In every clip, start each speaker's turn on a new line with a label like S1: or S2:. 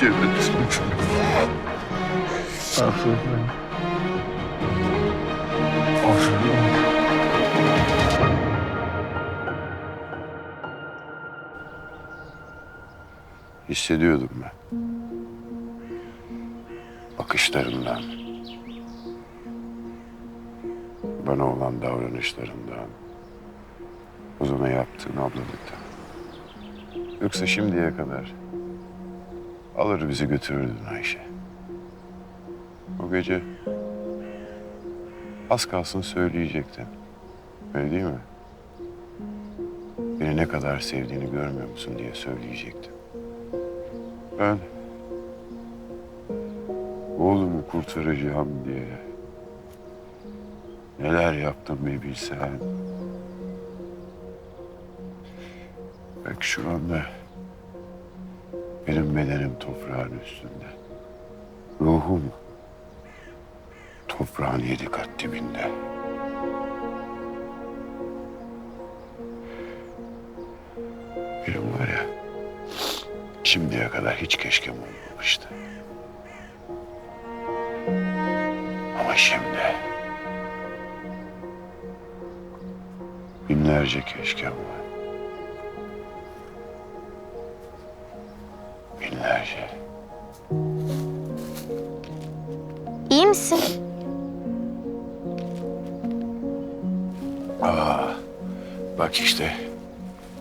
S1: Cennet. Aferin. Aferin.
S2: Hissediyordum ben. Bakışlarından. Bana olan davranışlarından. Uzuna yaptığın ablalıktan. Yoksa şimdiye kadar alır bizi götürürdün Ayşe. O gece az kalsın söyleyecektin. Öyle değil mi? Beni ne kadar sevdiğini görmüyor musun diye söyleyecektin. Ben oğlumu kurtaracağım diye neler yaptım bir bilsen. Belki şu anda benim bedenim toprağın üstünde. Ruhum toprağın yedi kat dibinde. Benim var ya Şimdiye kadar hiç keşkem olmamıştı. Ama şimdi... Binlerce keşkem var. Binlerce.
S3: İyi misin?
S2: Bak işte,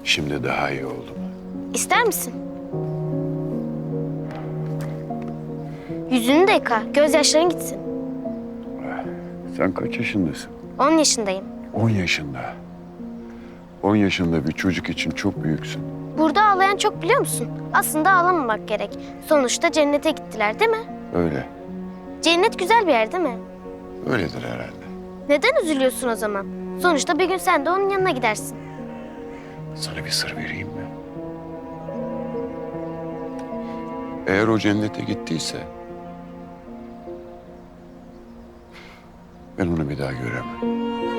S2: şimdi daha iyi oldum.
S3: İster misin? Yüzünü de yıka, gözyaşların gitsin.
S2: Sen kaç yaşındasın?
S3: 10 yaşındayım.
S2: 10 yaşında. 10 yaşında bir çocuk için çok büyüksün.
S3: Burada ağlayan çok biliyor musun? Aslında ağlamamak gerek. Sonuçta cennete gittiler değil mi?
S2: Öyle.
S3: Cennet güzel bir yer değil mi?
S2: Öyledir herhalde.
S3: Neden üzülüyorsun o zaman? Sonuçta bir gün sen de onun yanına gidersin.
S2: Sana bir sır vereyim mi? Eğer o cennete gittiyse... Ben onu bir daha göremem.